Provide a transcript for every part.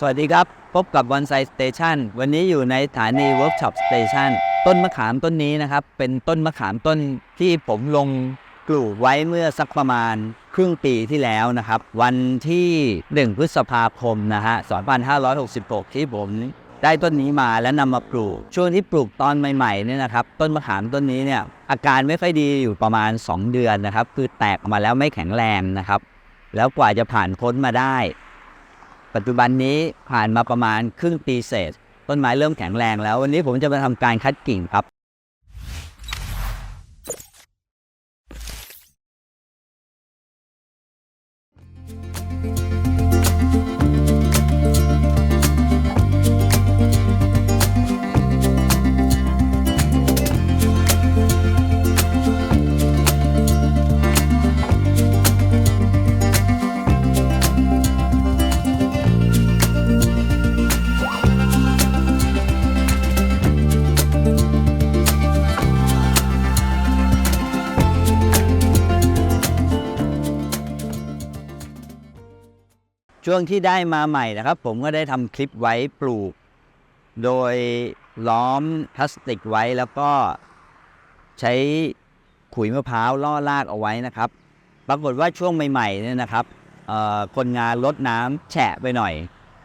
สวัสดีครับ พบกับบอนไซสเตชันวันนี้อยู่ในสถานีเวิร์กช็อปสเตชันต้นมะขามต้นนี้นะครับ เป็นต้นมะขามต้นที่ผมลงกลูกไว้เมื่อสักประมาณครึ่งปีที่แล้วนะครับ วันที่ 1 พฤษภาคมนะฮะ 2566 ที่ผมได้ต้นนี้มาแล้วนำมาปลูก ช่วงที่ปลูกตอนใหม่ๆเนี่ยนะครับต้นมะขามต้นนี้เนี่ยอาการไม่ค่อยดีอยู่ประมาณ 2 เดือนนะครับ คือแตกออกมาแล้วไม่แข็งแรงนะครับ แล้วกว่าจะผ่านพ้นมาได้ ปัจจุบันนี้ผ่านมาประมาณครึ่งปีเศษ ต้นไม้เริ่มแข็งแรงแล้ว วันนี้ผมจะมาทำการคัดกิ่งครับ ช่วงที่ได้มาใหม่นะครับ ผมก็ได้ทำคลิปไว้ปลูก โดยล้อมพลาสติกไว้แล้วก็ใช้ขุยมะพร้าวล่อรากเอาไว้นะครับ ปรากฏว่าช่วงใหม่ๆเนี่ยนะครับคนงานลดน้ำแฉะไปหน่อย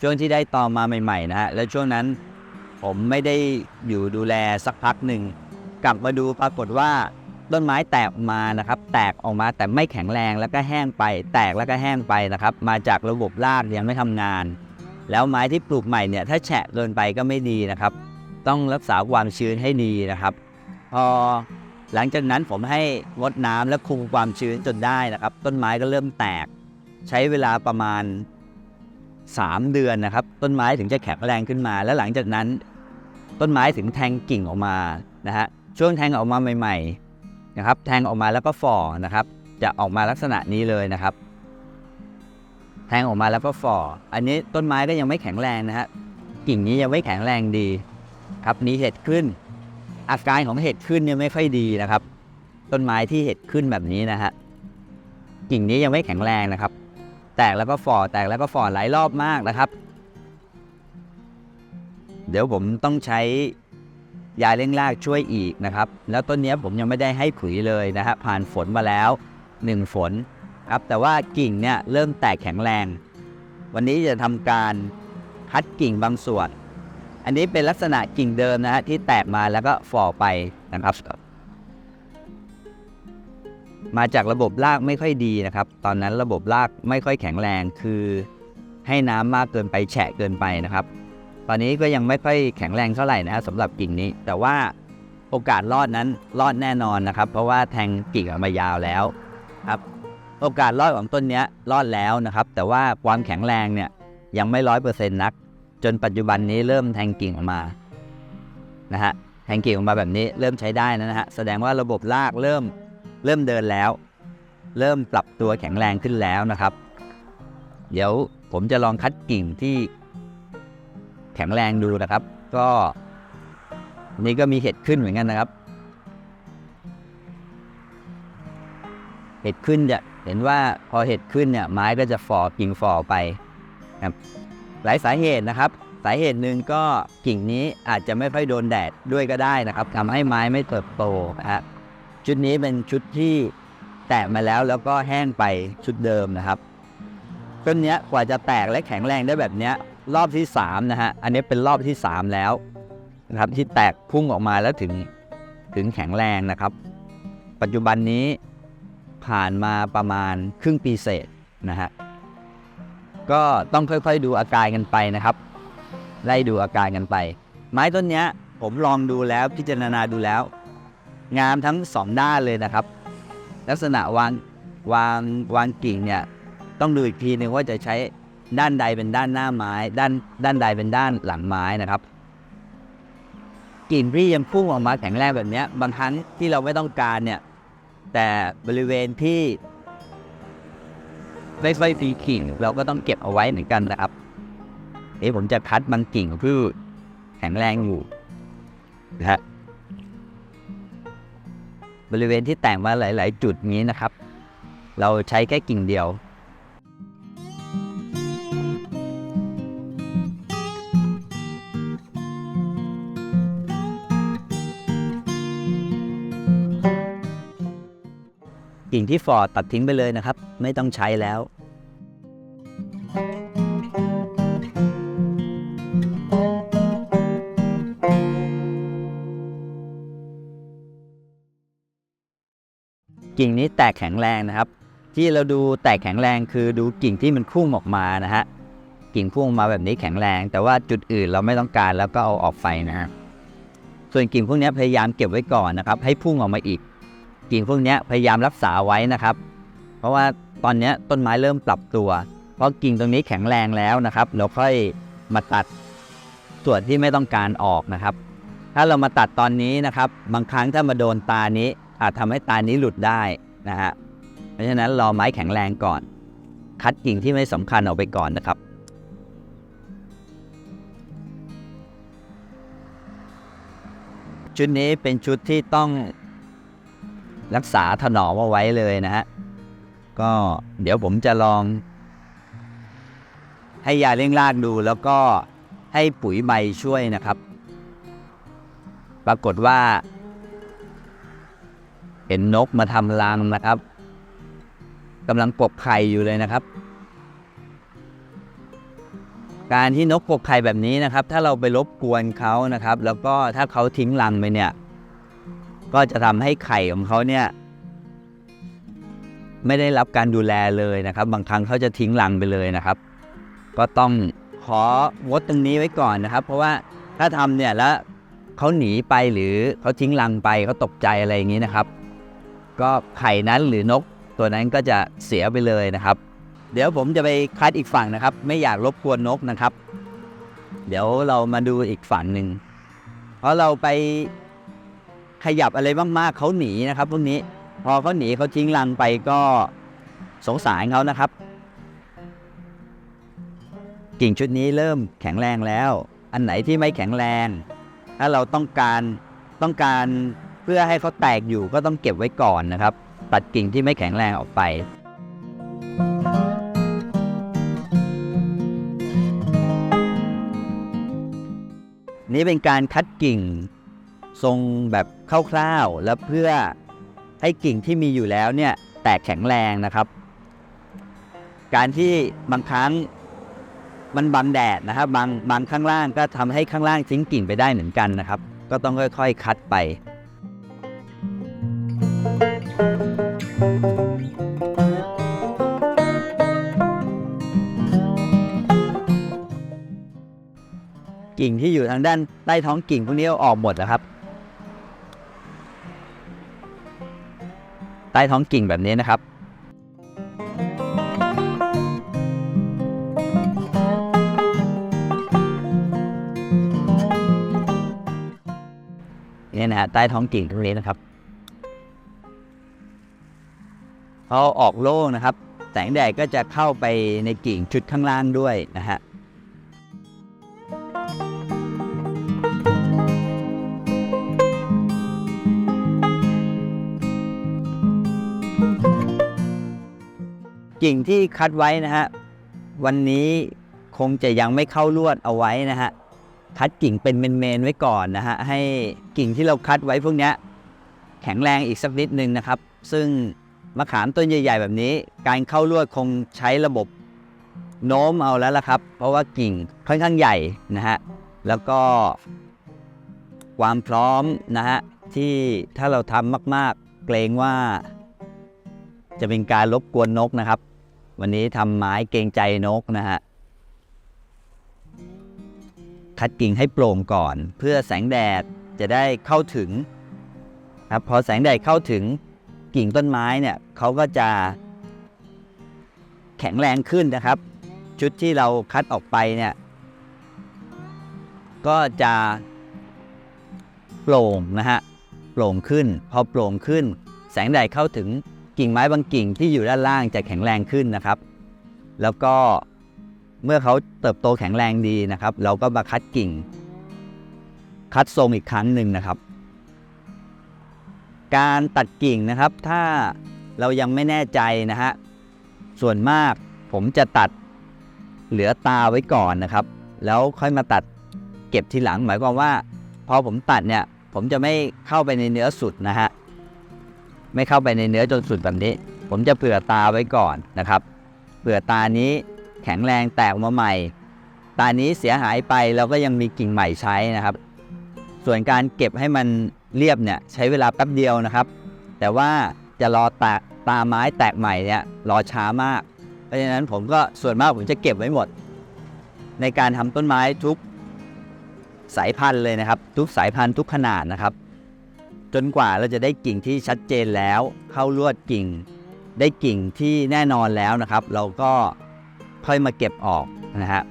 ช่วงที่ได้ตอมาใหม่ๆนะฮะแล้วช่วงนั้นผมไม่ได้อยู่ดูแลสักพักหนึ่ง กลับมาดูปรากฏว่า ต้นไม้แตกมานะครับ แตกออกมาแต่ไม่แข็งแรงแล้วก็แห้งไป แตกแล้วก็แห้งไปนะครับ มาจากระบบรากยังไม่ทำงาน แล้วไม้ที่ปลูกใหม่เนี่ยถ้าแฉะเกินไปก็ไม่ดีนะครับ ต้องรักษาความชื้นให้ดีนะครับ พอหลังจากนั้นผมให้งดน้ำและคุมความชื้นจนได้นะครับ ต้นไม้ก็เริ่มแตก ใช้เวลาประมาณ 3 เดือนนะครับ ต้นไม้ถึงจะแข็งแรงขึ้นมา แล้วหลังจากนั้น ต้นไม้ถึงแทงกิ่งออกมานะฮะช่วงแทงออกมาใหม่ ๆ นะครับ แทงออกมาแล้วก็ฝ่อนะครับ จะออกมาลักษณะนี้เลยนะครับ แทงออกมาแล้วก็ฝ่อ อันนี้ต้นไม้ก็ยังไม่แข็งแรงนะฮะกิ่งนี้ยังไม่แข็งแรงดี ครับนี้เห็ดขึ้น อาการของเห็ดขึ้นเนี่ยไม่ค่อยดีนะครับ ต้นไม้ที่เห็ดขึ้นแบบนี้นะฮะกิ่งนี้ยังไม่แข็งแรงนะครับ แตกแล้วก็ฝ่อแตกแล้วก็ฝ่อหลายรอบมากนะครับ เดี๋ยวผมต้องใช้ ยาเร่งรากช่วยอีกนะครับ แล้วต้นนี้ผมยังไม่ได้ให้ปุ๋ยเลยนะฮะผ่านฝนมาแล้ว 1 ฝนครับแต่ว่ากิ่งเนี่ยเริ่มแตกแข็งแรง วันนี้จะทำการคัดกิ่งบางส่วน อันนี้เป็นลักษณะกิ่งเดิมนะฮะที่แตกมาแล้วก็ฝ่อไปนะครับ มาจากระบบรากไม่ค่อยดีนะครับ ตอนนั้นระบบรากไม่ค่อยแข็งแรงคือให้น้ำมากเกินไปแฉะเกินไปนะครับ ตอนนี้ก็ยังไม่ค่อยแข็งแรงเท่าไหร่นะสำหรับกิ่งนี้ แต่ว่าโอกาสรอดนั้นรอดแน่นอนนะครับ เพราะว่าแทงกิ่งออกมายาวแล้วครับโอกาสรอดของต้นนี้รอดแล้วนะครับ แต่ว่าความแข็งแรงเนี่ยยังไม่ร้อยเปอร์เซ็นต์นัก จนปัจจุบันนี้เริ่มแทงกิ่งออกมานะฮะแทงกิ่งออกมาแบบนี้เริ่มใช้ได้นะฮะแสดงว่าระบบรากเริ่มเริ่มเดินแล้ว เริ่มปรับตัวแข็งแรงขึ้นแล้วนะครับ เดี๋ยวผมจะลองคัดกิ่งที่ แข็งแรงดูนะครับ ก็นี่ก็มีเห็ดขึ้นเหมือนกันนะครับ เห็ดขึ้นจะเห็นว่าพอเห็ดขึ้นเนี่ยไม้ก็จะฝ่อกิ่งฝ่อไปครับหลายสาเหตุนะครับ สาเหตุหนึ่งก็กิ่งนี้อาจจะไม่ค่อยโดนแดดด้วยก็ได้นะครับทำให้ไม้ไม่เติบโตนะฮะชุดนี้เป็นชุดที่แตกมาแล้วแล้วก็แห้งไปชุดเดิมนะครับต้นนี้กว่าจะแตกและแข็งแรงได้แบบนี้ รอบที่3นะฮะอันนี้เป็นรอบที่ 3 แล้วนะครับที่แตกพุ่งออกมาแล้วถึงถึงแข็งแรงนะครับ ปัจจุบันนี้ผ่านมาประมาณครึ่งปีเศษนะฮะก็ต้องค่อยๆดูอาการกันไปนะครับ ไล่ดูอาการกันไป ไม้ต้นเนี้ยผมลองดูแล้วพิจารณาดูแล้ว งามทั้งสองด้านเลยนะครับ ลักษณะวางวางวางกิ่งเนี่ยต้องดูอีกทีหนึ่งว่าจะใช้ ด้านใดเป็นด้านหน้าไม้ ด้านด้านใดเป็นด้านหลังไม้นะครับกิ่งที่ยังพุ่งออกมาแข็งแรงแบบนี้บางครั้งที่เราไม่ต้องการเนี่ย แต่บริเวณที่ไม่ค่อยมีกิ่งเราก็ต้องเก็บเอาไว้เหมือนกันนะครับ เอ๊ะผมจะคัดบางกิ่งที่แข็งแรงอยู่นะฮะบริเวณที่แต่งมาหลาย ๆ จุดนี้นะครับ เราใช้แค่กิ่งเดียว ที่ฟอร์ดตัดทิ้งไปเลยนะครับ ไม่ต้องใช้แล้ว กิ่งนี้แตกแข็งแรงนะครับ ที่เราดูแตกแข็งแรงคือดูกิ่งที่มันพุ่งออกมานะฮะกิ่งพุ่งออกมาแบบนี้แข็งแรง แต่ว่าจุดอื่นเราไม่ต้องการแล้วก็เอาออกไปนะฮะส่วนกิ่งพวกนี้พยายามเก็บไว้ก่อนนะครับ ให้พุ่งออกมาอีก กิ่งพวกนี้พยายามรักษาไว้นะครับ เพราะว่าตอนนี้ต้นไม้เริ่มปรับตัว เพราะกิ่งตรงนี้แข็งแรงแล้วนะครับ เราค่อยมาตัดส่วนที่ไม่ต้องการออกนะครับ ถ้าเรามาตัดตอนนี้นะครับ บางครั้งถ้ามาโดนตานี้ อาจทำให้ตานี้หลุดได้นะฮะ เพราะฉะนั้นรอไม้แข็งแรงก่อน คัดกิ่งที่ไม่สำคัญออกไปก่อนนะครับชุดนี้เป็นชุดที่ต้อง รักษาถนอมเอาไว้เลยนะฮะ ก็เดี๋ยวผมจะลอง ให้ยาเร่งรากดูแล้วก็ให้ปุ๋ยใบช่วยนะครับ ปรากฏว่า เห็นนกมาทำรังนะครับกำลังปกไข่อยู่เลยนะครับ การที่นกปกไข่แบบนี้นะครับ ถ้าเราไปรบกวนเขานะครับ แล้วก็ถ้าเขาทิ้งรังไปเนี่ย ก็จะทำให้ไข่ของเขาเนี่ยไม่ได้รับการดูแลเลยนะครับ บางครั้งเขาจะทิ้งรังไปเลยนะครับ ก็ต้องของดตรงนี้ไว้ก่อนนะครับ เพราะว่าถ้าทำเนี่ยแล้วเขาหนีไปหรือเขาทิ้งรังไปเขาตกใจอะไรอย่างนี้นะครับ ก็ไข่นั้นหรือนกตัวนั้นก็จะเสียไปเลยนะครับ เดี๋ยวผมจะไปคัดอีกฝั่งนะครับ ไม่อยากรบกวนนกนะครับ เดี๋ยวเรามาดูอีกฝั่งหนึ่งเพราะเราไป ขยับอะไรมากๆเขาหนีนะครับพวกนี้พอเขาหนีเขาทิ้งรังไปก็สงสารเขานะครับ กิ่งชุดนี้เริ่มแข็งแรงแล้ว อันไหนที่ไม่แข็งแรง ถ้าเราต้องการต้องการเพื่อให้เขาแตกอยู่ก็ต้องเก็บไว้ก่อนนะครับ ตัดกิ่งที่ไม่แข็งแรงออกไปนี่เป็นการคัดกิ่ง ทรงแบบคร่าวๆ แล้วเพื่อให้กิ่งที่มีอยู่แล้วเนี่ยแตกแข็งแรงนะครับ การที่บางครั้งมันบังแดดนะครับบางบางข้างล่างก็ทำให้ข้างล่างทิ้งกิ่งไปได้เหมือนกันนะครับ ก็ต้องค่อยๆ คัดไป กิ่งที่อยู่ทางด้านใต้ท้องกิ่งพวกนี้อออกหมดแล้วครับ ใต้ท้องกิ่งแบบนี้นะครับนี่นะฮะใต้ท้องกิ่งตรงนี้นะครับพอออกโล่งนะครับ แสงแดดก็จะเข้าไปในกิ่งชุดข้างล่างด้วยนะฮะ กิ่งที่คัดไว้นะฮะวันนี้คงจะยังไม่เข้าลวดเอาไว้นะฮะคัดกิ่งเป็นเมนๆไว้ก่อนนะฮะให้กิ่งที่เราคัดไว้พวกนี้แข็งแรงอีกสักนิดนึงนะครับ ซึ่งมะขามต้นใหญ่ ๆ แบบนี้ การเข้าลวดคงใช้ระบบโน้มเอาแล้วละครับ เพราะว่ากิ่งค่อนข้างใหญ่นะฮะแล้วก็ ความพร้อมนะฮะที่ถ้าเราทำมาก ๆ เกรงว่า จะเป็นการรบกวนนกนะครับ วันนี้ทำไม้เกรงใจนกนะฮะ คัดกิ่งให้โปร่งก่อน เพื่อแสงแดดจะได้เข้าถึงครับพอแสงแดดเข้าถึงกิ่งต้นไม้เนี่ยเขาก็จะ แข็งแรงขึ้นนะครับ ชุดที่เราคัดออกไปเนี่ยก็จะโปร่งนะฮะโปร่งขึ้น พอโปร่งขึ้น แสงแดดเข้าถึง กิ่งไม้บางกิ่งที่อยู่ด้านล่างจะแข็งแรงขึ้นนะครับ แล้วก็เมื่อเขาเติบโตแข็งแรงดีนะครับ เราก็มาคัดกิ่ง คัดทรงอีกครั้งหนึ่งนะครับ การตัดกิ่งนะครับ ถ้าเรายังไม่แน่ใจนะฮะส่วนมากผมจะตัดเหลือตาไว้ก่อนนะครับ แล้วค่อยมาตัดเก็บทีหลังหมายความว่า พอผมตัดเนี่ย ผมจะไม่เข้าไปในเนื้อสุดนะฮะ ไม่เข้าไปในเนื้อจนสุดแบบนี้ ผมจะเผื่อตาไว้ก่อนนะครับเผื่อตานี้แข็งแรงแตกออกมาใหม่ ตานี้เสียหายไปเราก็ยังมีกิ่งใหม่ใช้นะครับ ส่วนการเก็บให้มันเรียบเนี่ยใช้เวลาแป๊บเดียวนะครับ แต่ว่าจะรอตาตาไม้แตกใหม่เนี่ยรอช้ามาก เพราะฉะนั้นผมก็ส่วนมากผมจะเก็บไว้หมด ในการทำต้นไม้ทุกสายพันธุ์เลยนะครับ ทุกสายพันธุ์ทุกขนาดนะครับ จนกว่าเราจะได้กิ่งที่ชัดเจนแล้ว เข้าลวดกิ่ง ได้กิ่งที่แน่นอนแล้วนะครับ เราก็ค่อยมาเก็บออกนะฮะ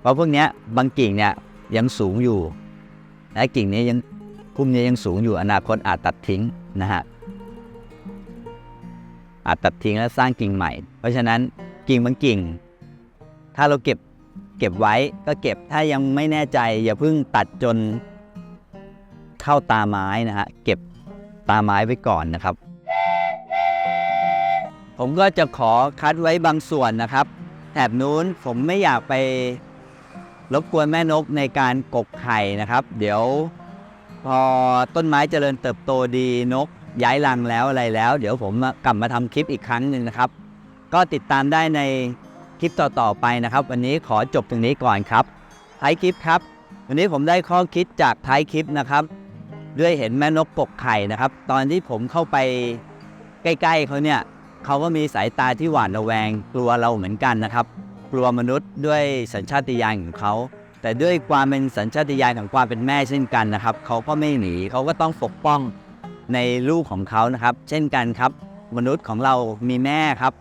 เพราะพวกนี้บางกิ่งเนี่ยยังสูงอยู่และกิ่งนี้ยังพุ่มนี้ยังสูงอยู่อนาคตอาจตัดทิ้งนะฮะอาจตัดทิ้งแล้วสร้างกิ่งใหม่ เพราะฉะนั้นกิ่งบางกิ่ง ถ้าเราเก็บเก็บไว้ก็เก็บถ้ายังไม่แน่ใจ อย่าเพิ่งตัดจน เข้าตาไม้นะฮะเก็บตาไม้ไว้ก่อนนะครับ ผมก็จะขอคัดไว้บางส่วนนะครับ แถบนู้นผมไม่อยากไปรบกวนแม่นกในการกกไข่นะครับ เดี๋ยวพอต้นไม้เจริญเติบโตดีนกย้ายรังแล้วอะไรแล้ว เดี๋ยวผมกลับมาทำคลิปอีกครั้งหนึ่งนะครับ ก็ติดตามได้ในคลิปต่อๆไปนะครับ วันนี้ขอจบตรงนี้ก่อนครับท้ายคลิปครับ วันนี้ผมได้ข้อคิดจากท้ายคลิปนะครับ ด้วยเห็นแม่นกกกไข่นะครับ ตอนที่ผมเข้าไปใกล้ ๆเขาเนี่ยเขาก็มีสายตาที่หวาดระแวงกลัวเราเหมือนกันนะครับ กลัวมนุษย์ด้วยสัญชาติญาณของเขาแต่ด้วยความเป็นสัญชาติญาณของความเป็นแม่เช่นกันนะครับเขาก็ไม่หนีเขาก็ต้องปกป้องในลูกของเขานะครับ เช่นกันครับ มนุษย์ของเรามีแม่ครับ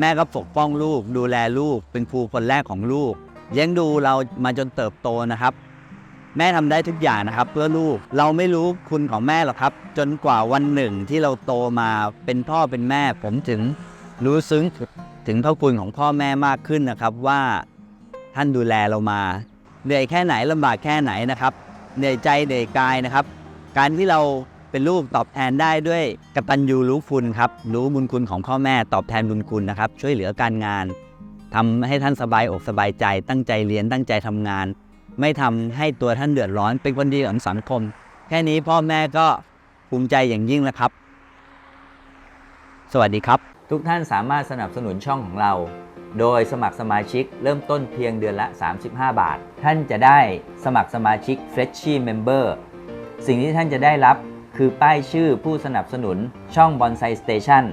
แม่ก็ปกป้องลูก ดูแลลูก เป็นครูคนแรกของลูกเลี้ยงดูเรามาจนเติบโตนะครับ แม่ทำได้ทุกอย่างนะครับ เพื่อลูกเราไม่รู้คุณของแม่หรอกครับ จนกว่าวันหนึ่งที่เราโตมาเป็นพ่อเป็นแม่ ผมถึงรู้ซึ้งถึงพระคุณของพ่อแม่มากขึ้นนะครับว่าท่านดูแลเรามาเหนื่อยแค่ไหนลำบากแค่ไหนนะครับเหนื่อยใจเหนื่อยกายนะครับ การที่เราเป็นลูกตอบแทนได้ด้วยกตัญญูรู้คุณครับรู้บุญคุณของพ่อแม่ตอบแทนบุญคุณนะครับ ช่วยเหลือการงานทำให้ท่านสบายอกสบายใจ ตั้งใจเรียนตั้งใจทำงาน ไม่ทำให้ตัวท่านเดือดร้อน เป็นคนดีของสังคม แค่นี้พ่อแม่ก็ภูมิใจอย่างยิ่งแล้วครับ สวัสดีครับ ทุกท่านสามารถสนับสนุนช่องของเรา โดยสมัครสมาชิกเริ่มต้นเพียงเดือนละ 35 บาท ท่านจะได้สมัครสมาชิก f r e s h i Member สิ่งที่ท่านจะได้รับคือป้ายชื่อผู้สนับสนุนช่อง Bonsai Station